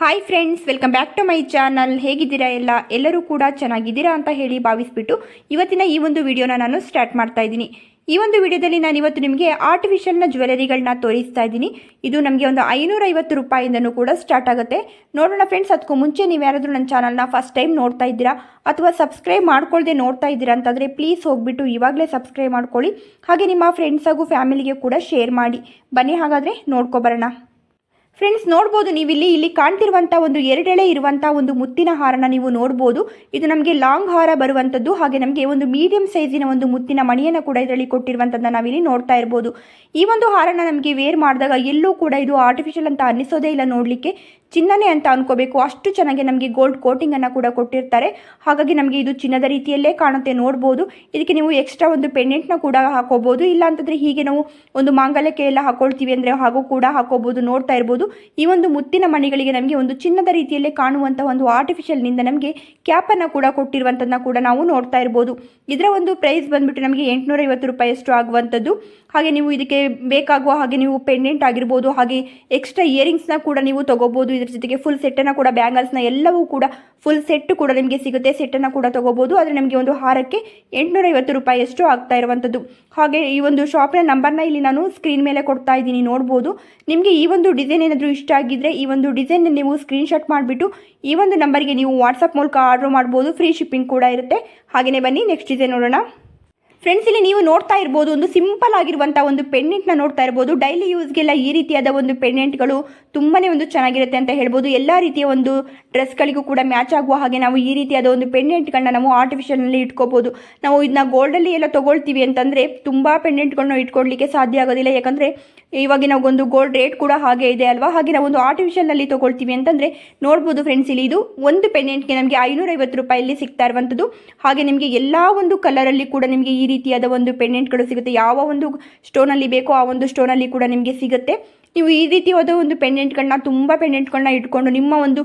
Hi friends welcome back to my channel ಹೇಗಿದ್ದೀರಾ ಎಲ್ಲ? ಎಲ್ಲರೂ ಕೂಡ ಚೆನ್ನಾಗಿದ್ದೀರಾ ಅಂತ ಹೇಳಿ ಭಾವಿಸ್ಬಿಟ್ಟು ಇವತ್ತಿನ ಈ ಒಂದು ವಿಡಿಯೋನ ನಾನು ಸ್ಟಾರ್ಟ್ ಮಾಡ್ತಾ ಇದ್ದೀನಿ. ಈ ಒಂದು ವಿಡಿಯೋದಲ್ಲಿ ನಾನು ಇವತ್ತು ನಿಮಗೆ ಆರ್ಟಿಫಿಷಿಯಲ್ನ ಜ್ಯುವೆಲರಿಗಳನ್ನ ತೋರಿಸ್ತಾ ಇದ್ದೀನಿ. ಇದು ನಮಗೆ ಒಂದು ಐನೂರೈವತ್ತು ರೂಪಾಯಿಂದನೂ ಕೂಡ ಸ್ಟಾರ್ಟ್ ಆಗುತ್ತೆ. ನೋಡೋಣ ಫ್ರೆಂಡ್ಸ್ ಅದಕ್ಕೂ ಮುಂಚೆ ನೀವು ಯಾರಾದರೂ ನನ್ನ ಚಾನಲ್ನ ಫಸ್ಟ್ ಟೈಮ್ ನೋಡ್ತಾ ಇದ್ದೀರಾ ಅಥವಾ ಸಬ್ಸ್ಕ್ರೈಬ್ ಮಾಡ್ಕೊಳ್ಳದೆ ನೋಡ್ತಾ ಇದ್ದೀರಾ ಅಂತಂದರೆ ಪ್ಲೀಸ್ ಹೋಗ್ಬಿಟ್ಟು ಇವಾಗಲೇ ಸಬ್ಸ್ಕ್ರೈಬ್ ಮಾಡ್ಕೊಳ್ಳಿ. ಹಾಗೆ ನಿಮ್ಮ ಫ್ರೆಂಡ್ಸ್ ಹಾಗೂ ಫ್ಯಾಮಿಲಿಗೆ ಕೂಡ ಶೇರ್ ಮಾಡಿ. ಬನ್ನಿ ಹಾಗಾದರೆ ನೋಡ್ಕೊಬರೋಣ ಫ್ರೆಂಡ್ಸ್ ನೋಡ್ಬೋದು ನೀವು ಇಲ್ಲಿ ಇಲ್ಲಿ ಕಾಣ್ತಿರುವಂಥ ಒಂದು ಎರಡೆಳೆ ಇರುವಂಥ ಒಂದು ಮುತ್ತಿನ ಹಾರನ ನೀವು ನೋಡ್ಬೋದು. ಇದು ನಮಗೆ ಲಾಂಗ್ ಹಾರ ಬರುವಂಥದ್ದು ಹಾಗೆ ನಮಗೆ ಒಂದು ಮೀಡಿಯಂ ಸೈಜಿನ ಒಂದು ಮುತ್ತಿನ ಮಣಿಯನ್ನು ಕೂಡ ಇದರಲ್ಲಿ ಕೊಟ್ಟಿರುವಂಥದ್ದನ್ನು ನಾವಿಲ್ಲಿ ನೋಡ್ತಾ ಇರ್ಬೋದು. ಈ ಒಂದು ಹಾರನ ನಮಗೆ ವೇರ್ ಮಾಡಿದಾಗ ಎಲ್ಲೂ ಕೂಡ ಇದು ಆರ್ಟಿಫಿಷಿಯಲ್ ಅಂತ ಅನ್ನಿಸೋದೇ ಇಲ್ಲ ನೋಡಲಿಕ್ಕೆ. ಚಿನ್ನನೇ ಅಂತ ಅನ್ಕೋಬೇಕು. ಅಷ್ಟು ಚೆನ್ನಾಗಿ ನಮಗೆ ಗೋಲ್ಡ್ ಕೋಟಿಂಗನ್ನು ಕೂಡ ಕೊಟ್ಟಿರ್ತಾರೆ. ಹಾಗಾಗಿ ನಮಗೆ ಇದು ಚಿನ್ನದ ರೀತಿಯಲ್ಲೇ ಕಾಣುತ್ತೆ, ನೋಡ್ಬೋದು. ಇದಕ್ಕೆ ನೀವು ಎಕ್ಸ್ಟ್ರಾ ಒಂದು ಪೆಂಡೆಂಟ್ನ ಕೂಡ ಹಾಕೋಬೋದು. ಇಲ್ಲ ಅಂತಂದರೆ ಹೀಗೆ ನಾವು ಒಂದು ಮಾಂಗಲ್ಯಕ್ಕೆ ಎಲ್ಲ ಹಾಕೊಳ್ತೀವಿ ಅಂದರೆ ಹಾಗೂ ಕೂಡ ಹಾಕೋಬೋದು, ನೋಡ್ತಾ ಇರ್ಬೋದು. ಈ ಒಂದು ಮುತ್ತಿನ ಮಣಿಗಳಿಗೆ ನಮಗೆ ಒಂದು ಚಿನ್ನದ ರೀತಿಯಲ್ಲೇ ಕಾಣುವಂಥ ಒಂದು ಆರ್ಟಿಫಿಷಿಯಲ್ನಿಂದ ನಮಗೆ ಕ್ಯಾಪನ್ನು ಕೂಡ ಕೊಟ್ಟಿರುವಂಥದ್ದನ್ನ ಕೂಡ ನಾವು ನೋಡ್ತಾ ಇರ್ಬೋದು. ಇದರ ಒಂದು ಪ್ರೈಸ್ ಬಂದ್ಬಿಟ್ಟು ನಮಗೆ ಎಂಟುನೂರೈವತ್ತು ರೂಪಾಯಿಯಷ್ಟು ಆಗುವಂಥದ್ದು ಹಾಗೆ ನೀವು ಇದಕ್ಕೆ ಬೇಕಾಗುವ ಹಾಗೆ ನೀವು ಪೆಂಡೆಂಟ್ ಆಗಿರ್ಬೋದು, ಹಾಗೆ ಎಕ್ಸ್ಟ್ರಾ ಇಯರಿಂಗ್ಸ್ನ ಕೂಡ ನೀವು ತೊಗೋಬೋದು. ಇದ್ರ ಜೊತೆಗೆ ಫುಲ್ ಸೆಟ್ಟನ್ನು ಕೂಡ ಬ್ಯಾಂಗಲ್ಸ್ನ ಎಲ್ಲವೂ ಕೂಡ ಫುಲ್ ಸೆಟ್ ಕೂಡ ನಿಮಗೆ ಸಿಗುತ್ತೆ. ಸೆಟ್ಟನ್ನು ಕೂಡ ತೊಗೋಬೋದು. ಆದರೆ ನಮಗೆ ಒಂದು ಹಾರಕ್ಕೆ ಎಂಟುನೂರೈವತ್ತು ರೂಪಾಯಿಯಷ್ಟು ಆಗ್ತಾ ಇರುವಂಥದ್ದು. ಹಾಗೆ ಈ ಒಂದು ಶಾಪಿನ ನಂಬರ್ನ ಇಲ್ಲಿ ನಾನು ಸ್ಕ್ರೀನ್ ಮೇಲೆ ಕೊಡ್ತಾ ಇದ್ದೀನಿ. ನೋಡ್ಬೋದು. ನಿಮಗೆ ಈ ಒಂದು ಡಿಸೈನ್ ಏನಾದರೂ ಇಷ್ಟ ಆಗಿದ್ದರೆ ಈ ಒಂದು ಡಿಸೈನ್ ನೀವು ಸ್ಕ್ರೀನ್ಶಾಟ್ ಮಾಡಿಬಿಟ್ಟು ಈ ಒಂದು ನಂಬರ್ಗೆ ನೀವು ವಾಟ್ಸಪ್ ಮೂಲಕ ಆರ್ಡ್ರ್ ಮಾಡ್ಬೋದು. ಫ್ರೀ ಶಿಪ್ಪಿಂಗ್ ಕೂಡ ಇರುತ್ತೆ. ಹಾಗೆಯೇ ಬನ್ನಿ ನೆಕ್ಸ್ಟ್ ಡಿಸೈನ್ ನೋಡೋಣ. ಫ್ರೆಂಡ್ಸ್ ಇಲ್ಲಿ ನೀವು ನೋಡ್ತಾ ಇರ್ಬೋದು ಒಂದು ಸಿಂಪಲ್ ಆಗಿರುವಂಥ ಒಂದು ಪೆಂಡೆಂಟ್ನ ನೋಡ್ತಾ ಇರ್ಬೋದು. ಡೈಲಿ ಯೂಸ್ಗೆಲ್ಲ ಈ ರೀತಿಯಾದ ಒಂದು ಪೆಂಡೆಂಟ್ಗಳು ತುಂಬಾ ಒಂದು ಚೆನ್ನಾಗಿರುತ್ತೆ ಅಂತ ಹೇಳ್ಬೋದು. ಎಲ್ಲ ರೀತಿಯ ಒಂದು ಡ್ರೆಸ್ಗಳಿಗೂ ಕೂಡ ಮ್ಯಾಚ್ ಆಗುವ ಹಾಗೆ ನಾವು ಈ ರೀತಿಯಾದ ಒಂದು ಪೆಂಡೆಂಟ್ಗಳನ್ನ ನಾವು ಆರ್ಟಿಫಿಷಿಯಲ್ನಲ್ಲಿ ಇಟ್ಕೋಬೋದು. ನಾವು ಇದನ್ನ ಗೋಲ್ಡಲ್ಲಿ ಎಲ್ಲ ತೊಗೊಳ್ತೀವಿ ಅಂತಂದರೆ ತುಂಬ ಪೆಂಡೆಂಟ್ಗಳನ್ನ ಇಟ್ಕೊಳ್ಲಿಕ್ಕೆ ಸಾಧ್ಯ ಆಗೋದಿಲ್ಲ. ಯಾಕಂದರೆ ಇವಾಗಿನ ಒಂದು ಗೋಲ್ಡ್ ರೇಟ್ ಕೂಡ ಹಾಗೆ ಇದೆ ಅಲ್ವಾ? ಹಾಗೆ ನಾವು ಒಂದು ಆರ್ಟಿಫಿಷಿಯಲ್ನಲ್ಲಿ ತೊಗೊಳ್ತೀವಿ ಅಂತಂದರೆ ನೋಡ್ಬೋದು ಫ್ರೆಂಡ್ಸ್ ಇಲ್ಲಿ ಇದು ಒಂದು ಪೆಂಡೆಂಟ್ಗೆ ನಮಗೆ ಐನೂರೈವತ್ತು ರೂಪಾಯಲ್ಲಿ ಸಿಗ್ತಾ ಇರುವಂಥದ್ದು. ಹಾಗೆ ನಿಮಗೆ ಎಲ್ಲ ಒಂದು ಕಲರಲ್ಲಿ ಕೂಡ ನಿಮಗೆ ಈ ರೀತಿಯಾದ ಒಂದು ಪೆಂಡೆಂಟ್ಗಳು ಸಿಗುತ್ತೆ. ಯಾವ ಒಂದು ಸ್ಟೋನಲ್ಲಿ ಬೇಕೋ ಆ ಒಂದು ಸ್ಟೋನಲ್ಲಿ ಕೂಡ ನಿಮಗೆ ಸಿಗುತ್ತೆ. ನೀವು ಈ ರೀತಿಯಾದ ಒಂದು ಪೆಂಡೆಂಟ್ಗಳನ್ನ, ತುಂಬ ಪೆಂಡೆಂಟ್ಗಳನ್ನ ಇಟ್ಕೊಂಡು ನಿಮ್ಮ ಒಂದು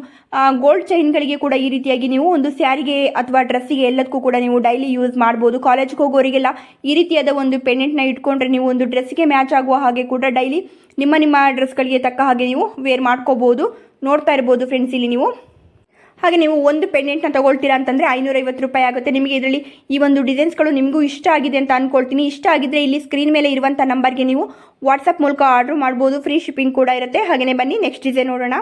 ಗೋಲ್ಡ್ ಚೈನ್ಗಳಿಗೆ ಕೂಡ ಈ ರೀತಿಯಾಗಿ ನೀವು ಒಂದು ಸ್ಯಾರಿಗೆ ಅಥವಾ ಡ್ರೆಸ್ಸಿಗೆ ಎಲ್ಲದಕ್ಕೂ ಕೂಡ ನೀವು ಡೈಲಿ ಯೂಸ್ ಮಾಡ್ಬೋದು. ಕಾಲೇಜ್ಗೆ ಹೋಗೋರಿಗೆಲ್ಲ ಈ ರೀತಿಯಾದ ಒಂದು ಪೆಂಡೆಂಟ್ನ ಇಟ್ಕೊಂಡ್ರೆ ನೀವು ಒಂದು ಡ್ರೆಸ್ಗೆ ಮ್ಯಾಚ್ ಆಗುವ ಹಾಗೆ ಕೂಡ ಡೈಲಿ ನಿಮ್ಮ ನಿಮ್ಮ ಡ್ರೆಸ್ಗಳಿಗೆ ತಕ್ಕ ಹಾಗೆ ನೀವು ವೇರ್ ಮಾಡ್ಕೋಬೋದು. ನೋಡ್ತಾ ಇರ್ಬೋದು ಫ್ರೆಂಡ್ಸ್ ಇಲ್ಲಿ ನೀವು. ಹಾಗೆ ನೀವು ಒಂದು ಪೆಂಡೆಂಟ್ನ ತಗೊಳ್ತೀರಾ ಅಂತಂದರೆ ಐನೂರೈವತ್ತು ರೂಪಾಯಿ ಆಗುತ್ತೆ. ನಿಮಗೆ ಇದರಲ್ಲಿ ಈ ಒಂದು ಡಿಸೈನ್ಸ್ಗಳು ನಿಮಗೂ ಇಷ್ಟ ಆಗಿದೆ ಅಂತ ಅಂದ್ಕೊಳ್ತೀನಿ ಇಷ್ಟ ಆಗಿದ್ದರೆ ಇಲ್ಲಿ ಸ್ಕ್ರೀನ್ ಮೇಲೆ ಇರುವಂಥ ನಂಬರ್ಗೆ ನೀವು ವಾಟ್ಸಪ್ ಮೂಲಕ ಆರ್ಡ್ರ್ ಮಾಡ್ಬೋದು. ಫ್ರೀ ಶಿಪ್ಪಿಂಗ್ ಕೂಡ ಇರುತ್ತೆ. ಹಾಗೆಯೇ ಬನ್ನಿ, ನೆಕ್ಸ್ಟ್ ಡಿಸೈನ್ ನೋಡೋಣ.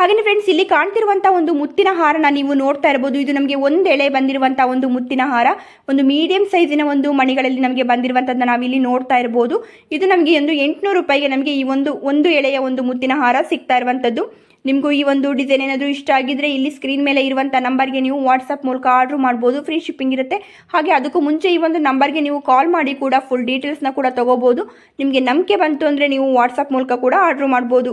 ಹಾಗೆಯೇ ಫ್ರೆಂಡ್ಸ್ ಇಲ್ಲಿ ಕಾಣ್ತಿರುವಂಥ ಒಂದು ಮುತ್ತಿನ ಹಾರನ ನೀವು ನೋಡ್ತಾ ಇರಬಹುದು ಇದು ನಮಗೆ ಒಂದು ಎಳೆ ಬಂದಿರುವಂಥ ಒಂದು ಮುತ್ತಿನ ಹಾರ. ಒಂದು ಮೀಡಿಯಂ ಸೈಜಿನ ಒಂದು ಮಣಿಗಳಲ್ಲಿ ನಮಗೆ ಬಂದಿರುವಂಥದ್ದನ್ನ ನಾವಿಲ್ಲಿ ನೋಡ್ತಾ ಇರಬಹುದು ಇದು ನಮಗೆ ಒಂದು ಎಂಟುನೂರು ರೂಪಾಯಿಗೆ ನಮಗೆ ಈ ಒಂದು ಒಂದು ಎಳೆಯ ಒಂದು ಮುತ್ತಿನ ಹಾರ ಸಿಗ್ತಾ ಇರುವಂಥದ್ದು ನಿಮಗೂ ಈ ಒಂದು ಡಿಸೈನ್ ಏನಾದರೂ ಇಷ್ಟ ಆಗಿದ್ರೆ ಇಲ್ಲಿ ಸ್ಕ್ರೀನ್ ಮೇಲೆ ಇರುವಂಥ ನಂಬರ್ಗೆ ನೀವು ವಾಟ್ಸಪ್ ಮೂಲಕ ಆರ್ಡ್ರ್ ಮಾಡ್ಬೋದು. ಫ್ರೀ ಶಿಪ್ಪಿಂಗ್ ಇರುತ್ತೆ. ಹಾಗೆ ಅದಕ್ಕೂ ಮುಂಚೆ ಈ ಒಂದು ನಂಬರ್ಗೆ ನೀವು ಕಾಲ್ ಮಾಡಿ ಕೂಡ ಫುಲ್ ಡೀಟೇಲ್ಸ್ನ ಕೂಡ ತೊಗೋಬೋದು. ನಿಮಗೆ ನಂಬಿಕೆ ಬಂತು ಅಂದರೆ ನೀವು ವಾಟ್ಸಪ್ ಮೂಲಕ ಕೂಡ ಆರ್ಡ್ರ್ ಮಾಡ್ಬೋದು.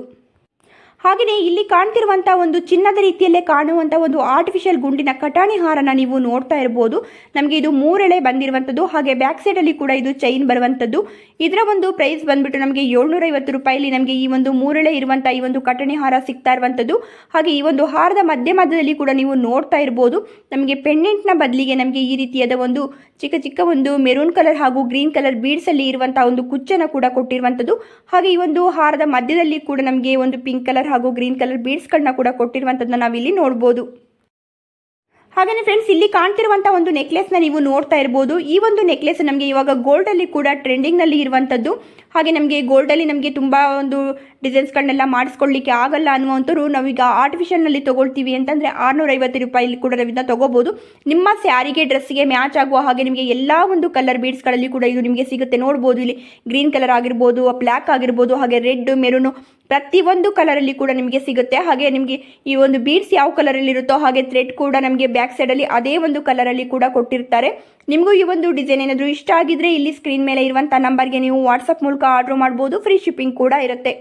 ಹಾಗೆಯೇ ಇಲ್ಲಿ ಕಾಣ್ತಿರುವಂಥ ಒಂದು ಚಿನ್ನದ ರೀತಿಯಲ್ಲೇ ಕಾಣುವಂಥ ಒಂದು ಆರ್ಟಿಫಿಷಿಯಲ್ ಗುಂಡಿನ ಕಟಾಣಿ ಹಾರನ ನೀವು ನೋಡ್ತಾ ಇರ್ಬೋದು. ನಮಗೆ ಇದು ಮೂರೆಳೆ ಬಂದಿರುವಂಥದ್ದು ಹಾಗೆ ಬ್ಯಾಕ್ ಸೈಡಲ್ಲಿ ಕೂಡ ಇದು ಚೈನ್ ಬರುವಂಥದ್ದು ಇದರ ಒಂದು ಪ್ರೈಸ್ ಬಂದ್ಬಿಟ್ಟು ನಮಗೆ ಏಳ್ನೂರೈವತ್ತು ರೂಪಾಯಿಲಿ ನಮಗೆ ಈ ಒಂದು ಮೂರೆಳೆ ಇರುವಂಥ ಈ ಒಂದು ಕಟಣಿ ಹಾರ ಸಿಗ್ತಾ ಇರುವಂಥದ್ದು ಹಾಗೆ ಈ ಒಂದು ಹಾರದ ಮಧ್ಯ ಮಧ್ಯದಲ್ಲಿ ಕೂಡ ನೀವು ನೋಡ್ತಾ ಇರ್ಬೋದು. ನಮಗೆ ಪೆಂಡೆಂಟ್ನ ಬದಲಿಗೆ ನಮಗೆ ಈ ರೀತಿಯಾದ ಒಂದು ಚಿಕ್ಕ ಚಿಕ್ಕ ಒಂದು ಮೆರೂನ್ ಕಲರ್ ಹಾಗೂ ಗ್ರೀನ್ ಕಲರ್ ಬೀಡ್ಸಲ್ಲಿ ಇರುವಂಥ ಒಂದು ಕುಚ್ಚನ್ನು ಕೂಡ ಕೊಟ್ಟಿರುವಂಥದ್ದು ಹಾಗೆ ಈ ಒಂದು ಹಾರದ ಮಧ್ಯದಲ್ಲಿ ಕೂಡ ನಮಗೆ ಒಂದು ಪಿಂಕ್ ಕಲರ್ ಹಾಗೂ ಗ್ರೀನ್ ಕಲರ್ ಬೀಡ್ಸ್ಗಳನ್ನ ಕೂಡ ಕೊಟ್ಟಿರುವಂಥದ್ದನ್ನ ನಾವಿಲ್ಲಿ ನೋಡ್ಬೋದು. ಹಾಗೆಯೇ ಫ್ರೆಂಡ್ಸ್ ಇಲ್ಲಿ ಕಾಣ್ತಿರುವಂಥ ಒಂದು ನೆಕ್ಲೆಸ್ನ ನೀವು ನೋಡ್ತಾ ಇರ್ಬೋದು. ಈ ಒಂದು ನೆಕ್ಲೆಸ್ ನಮಗೆ ಇವಾಗ ಗೋಲ್ಡಲ್ಲಿ ಕೂಡ ಟ್ರೆಂಡಿಂಗ್ನಲ್ಲಿ ಇರುವಂಥದ್ದು. ಹಾಗೆ ನಮಗೆ ಗೋಲ್ಡಲ್ಲಿ ನಮಗೆ ತುಂಬ ಒಂದು ಡಿಸೈನ್ಸ್ಗಳನ್ನೆಲ್ಲ ಮಾಡಿಸ್ಕೊಳ್ಳಿಕ್ಕೆ ಆಗಲ್ಲ ಅನ್ನುವಂಥವ್ರು ನಾವೀಗ ಆರ್ಟಿಫಿಷಿಯಲ್ನಲ್ಲಿ ತೊಗೊಳ್ತೀವಿ ಅಂತಂದರೆ ಆರುನೂರೈವತ್ತು ರೂಪಾಯಿಲಿ ಕೂಡ ನಾವಿಂದ ತೊಗೋಬೋದು. ನಿಮ್ಮ ಸ್ಯಾರಿಗೆ, ಡ್ರೆಸ್ಸಿಗೆ ಮ್ಯಾಚ್ ಆಗುವ ಹಾಗೆ ನಿಮಗೆ ಎಲ್ಲ ಒಂದು ಕಲರ್ ಬೀಡ್ಸ್ಗಳಲ್ಲಿ ಕೂಡ ಇದು ನಿಮಗೆ ಸಿಗುತ್ತೆ. ನೋಡ್ಬೋದು ಇಲ್ಲಿ ಗ್ರೀನ್ ಕಲರ್ ಆಗಿರ್ಬೋದು ಬ್ಲ್ಯಾಕ್ ಆಗಿರ್ಬೋದು, ಹಾಗೆ ರೆಡ್ ಮೆರೂನು ಪ್ರತಿಯೊಂದು ಕಲರಲ್ಲಿ ಕೂಡ ನಿಮಗೆ ಸಿಗುತ್ತೆ. ಹಾಗೆ ನಿಮಗೆ ಈ ಒಂದು ಬೀಡ್ಸ್ ಯಾವ ಕಲರಲ್ಲಿ ಇರುತ್ತೋ ಹಾಗೆ ಥ್ರೆಡ್ ಕೂಡ ನಮಗೆ ಬ್ಯಾಕ್ ಸೈಡಲ್ಲಿ ಅದೇ ಒಂದು ಕಲರಲ್ಲಿ ಕೂಡ ಕೊಟ್ಟಿರ್ತಾರೆ. ನಿಮಗೂ ಈ ಒಂದು ಡಿಸೈನ್ ಏನಾದರೂ ಇಷ್ಟ ಆಗಿದ್ರೆ ಇಲ್ಲಿ ಸ್ಕ್ರೀನ್ ಮೇಲೆ ಇರುವಂಥ ನಂಬರ್ಗೆ ನೀವು ವಾಟ್ಸಪ್ ಮೂಲಕ ಆರ್ಡ್ರ್ ಮಾಡ್ಬೋದು. ಫ್ರೀ ಶಿಪ್ಪಿಂಗ್ ಕೂಡ ಇರುತ್ತೆ.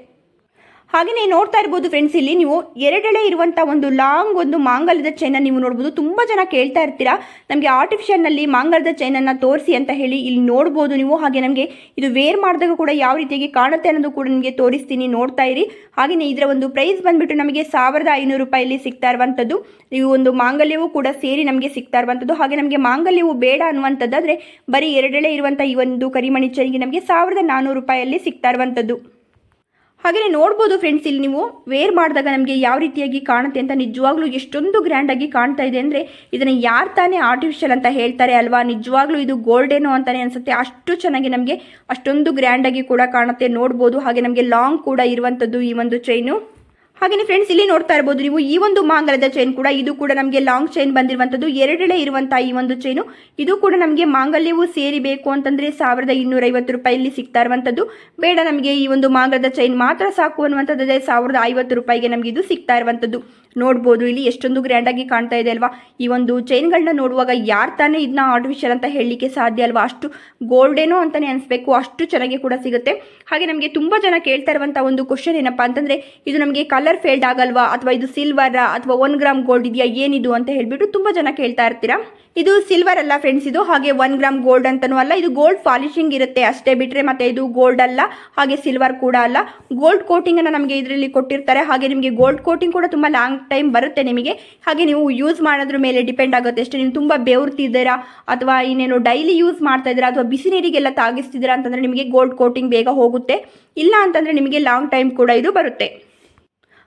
ಹಾಗೆಯೇ ನೋಡ್ತಾ ಇರ್ಬೋದು ಫ್ರೆಂಡ್ಸ್ ಇಲ್ಲಿ ನೀವು ಎರಡೆಳೆ ಇರುವಂಥ ಒಂದು ಲಾಂಗ್ ಒಂದು ಮಾಂಗಲ್ಯದ ಚೈನ ನೀವು ನೋಡ್ಬೋದು. ತುಂಬ ಜನ ಕೇಳ್ತಾ ಇರ್ತೀರಾ, ನಮಗೆ ಆರ್ಟಿಫಿಷಿಯಲ್ನಲ್ಲಿ ಮಾಂಗಲ್ಯದ ಚೈನನ್ನು ತೋರಿಸಿ ಅಂತ ಹೇಳಿ ಇಲ್ಲಿ ನೋಡ್ಬೋದು ನೀವು. ಹಾಗೆ ನಮಗೆ ಇದು ವೇರ್ ಮಾಡಿದಾಗ ಕೂಡ ಯಾವ ರೀತಿಯಾಗಿ ಕಾಣುತ್ತೆ ಅನ್ನೋದು ಕೂಡ ನಿಮಗೆ ತೋರಿಸ್ತೀನಿ, ನೋಡ್ತಾ ಇರಿ. ಹಾಗೆಯೇ ಇದರ ಒಂದು ಪ್ರೈಸ್ ಬಂದುಬಿಟ್ಟು ನಮಗೆ ಸಾವಿರದ ಐನೂರು ರೂಪಾಯಲ್ಲಿ ಸಿಗ್ತಾ ಇರುವಂಥದ್ದು ಈ ಒಂದು ಮಾಂಗಲ್ಯವೂ ಕೂಡ ಸೇರಿ ನಮಗೆ ಸಿಗ್ತಾ ಇರುವಂಥದ್ದು ಹಾಗೆ ನಮಗೆ ಮಾಂಗಲ್ಯವು ಬೇಡ ಅನ್ನುವಂಥದ್ದಾದರೆ ಬರೀ ಎರಡೆಳೆ ಇರುವಂಥ ಈ ಒಂದು ಕರಿಮಣಿ ಚೈನಿಗೆ ನಮಗೆ ಸಾವಿರದ ನಾನ್ನೂರು ರೂಪಾಯಲ್ಲಿ ಸಿಗ್ತಾ ಇರುವಂಥದ್ದು ಹಾಗೆಯೇ ನೋಡ್ಬೋದು ಫ್ರೆಂಡ್ಸ್ ಇಲ್ಲಿ ನೀವು ವೇರ್ ಮಾಡಿದಾಗ ನಮಗೆ ಯಾವ ರೀತಿಯಾಗಿ ಕಾಣುತ್ತೆ ಅಂತ ನಿಜವಾಗ್ಲೂ ಎಷ್ಟೊಂದು ಗ್ರ್ಯಾಂಡಾಗಿ ಕಾಣ್ತಾ ಇದೆ ಅಂದರೆ ಇದನ್ನು ಯಾರು ತಾನೇ ಆರ್ಟಿಫಿಷಿಯಲ್ ಅಂತ ಹೇಳ್ತಾರೆ ಅಲ್ವಾ? ನಿಜವಾಗ್ಲೂ ಇದು ಗೋಲ್ಡೇನೋ ಅಂತಲೇ ಅನಿಸುತ್ತೆ. ಅಷ್ಟು ಚೆನ್ನಾಗಿ ನಮಗೆ ಅಷ್ಟೊಂದು ಗ್ರ್ಯಾಂಡಾಗಿ ಕೂಡ ಕಾಣುತ್ತೆ. ನೋಡ್ಬೋದು. ಹಾಗೆ ನಮಗೆ ಲಾಂಗ್ ಕೂಡ ಇರುವಂಥದ್ದು ಈ ಒಂದು ಚೈನು ಹಾಗೆಯೇ ಫ್ರೆಂಡ್ಸ್ ಇಲ್ಲಿ ನೋಡ್ತಾ ಇರ್ಬೋದು ನೀವು ಈ ಒಂದು ಮಾಂಗಲ್ಯದ ಚೈನ್ ಕೂಡ, ಇದು ಕೂಡ ನಮಗೆ ಲಾಂಗ್ ಚೈನ್ ಬಂದಿರುವಂಥದ್ದು ಎರಡೆಳೆ ಇರುವಂತಹ ಈ ಒಂದು ಚೈನು ಇದು ಕೂಡ ನಮಗೆ ಮಾಂಗಲ್ಯವು ಸೇರಿಬೇಕು ಅಂತಂದ್ರೆ ಸಾವಿರದ ಇನ್ನೂರೈವತ್ತು ರೂಪಾಯಿಲಿ ಸಿಗ್ತಾ ಇರುವಂಥದ್ದು ಬೇಡ ನಮಗೆ ಈ ಒಂದು ಮಾಂಗಲದ ಚೈನ್ ಮಾತ್ರ ಸಾಕು ಅನ್ನುವಂಥದ್ದೇ ಸಾವಿರದ ಐವತ್ತು ರೂಪಾಯಿಗೆ ನಮಗೆ ಇದು ಸಿಗ್ತಾ ಇರುವಂಥದ್ದು ನೋಡ್ಬೋದು. ಇಲ್ಲಿ ಎಷ್ಟೊಂದು ಗ್ರ್ಯಾಂಡಾಗಿ ಕಾಣ್ತಾ ಇದೆ ಅಲ್ವಾ? ಈ ಒಂದು ಚೈನ್ಗಳನ್ನ ನೋಡುವಾಗ ಯಾರು ತಾನೇ ಇದನ್ನ ಆರ್ಟಿಫಿಷಿಯಲ್ ಅಂತ ಹೇಳಲಿಕ್ಕೆ ಸಾಧ್ಯ ಅಲ್ವಾ? ಅಷ್ಟು ಗೋಲ್ಡೇನೋ ಅಂತಲೇ ಅನಿಸ್ಬೇಕು. ಅಷ್ಟು ಚೆನ್ನಾಗಿ ಕೂಡ ಸಿಗುತ್ತೆ. ಹಾಗೆ ನಮಗೆ ತುಂಬ ಜನ ಕೇಳ್ತಾ ಇರುವಂಥ ಒಂದು ಕ್ವಶನ್ ಏನಪ್ಪ ಅಂತಂದರೆ, ಇದು ನಮಗೆ ಕಲರ್ ಫೇಲ್ಡ್ ಆಗಲ್ವಾ? ಅಥವಾ ಇದು ಸಿಲ್ವರ್ ಅಥವಾ ಒನ್ ಗ್ರಾಮ್ ಗೋಲ್ಡ್ ಇದೆಯಾ? ಏನಿದು ಅಂತ ಹೇಳಿಬಿಟ್ಟು ತುಂಬ ಜನ ಕೇಳ್ತಾ ಇರ್ತೀರಾ? ಇದು ಸಿಲ್ವರ್ ಅಲ್ಲ ಫ್ರೆಂಡ್ಸ್ ಇದು ಹಾಗೆ ಒನ್ ಗ್ರಾಮ್ ಗೋಲ್ಡ್ ಅಂತನೂ ಅಲ್ಲ, ಇದು ಗೋಲ್ಡ್ ಪಾಲಿಶಿಂಗ್ ಇರುತ್ತೆ ಅಷ್ಟೇ ಬಿಟ್ಟರೆ ಮತ್ತೆ ಇದು ಗೋಲ್ಡ್ ಅಲ್ಲ, ಹಾಗೆ ಸಿಲ್ವರ್ ಕೂಡ ಅಲ್ಲ. ಗೋಲ್ಡ್ ಕೋಟಿಂಗ್ ಅನ್ನು ನಮಗೆ ಇದರಲ್ಲಿ ಕೊಟ್ಟಿರ್ತಾರೆ, ಹಾಗೆ ನಿಮಗೆ ಗೋಲ್ಡ್ ಕೋಟಿಂಗ್ ಕೂಡ ತುಂಬ ಲಾಂಗ್ ಟೈಮ್ ಬರುತ್ತೆ ನಿಮಗೆ. ಹಾಗೆ ನೀವು ಯೂಸ್ ಮಾಡೋದ್ರ ಮೇಲೆ ಡಿಪೆಂಡ್ ಆಗುತ್ತೆ. ಅಷ್ಟೇ, ನೀವು ತುಂಬ ಬೆವರ್ತಿದ್ದೀರಾ, ಅಥವಾ ಇನ್ನೇನು ಡೈಲಿ ಯೂಸ್ ಮಾಡ್ತಾ ಇದ್ದೀರಾ, ಅಥವಾ ಬಿಸಿ ನೀರಿಗೆಲ್ಲ ತಾಗಿಸ್ತಿದ್ದೀರಾ ಅಂತಂದರೆ ನಿಮಗೆ ಗೋಲ್ಡ್ ಕೋಟಿಂಗ್ ಬೇಗ ಹೋಗುತ್ತೆ. ಇಲ್ಲ ಅಂತಂದರೆ ನಿಮಗೆ ಲಾಂಗ್ ಟೈಮ್ ಕೂಡ ಇದು ಬರುತ್ತೆ.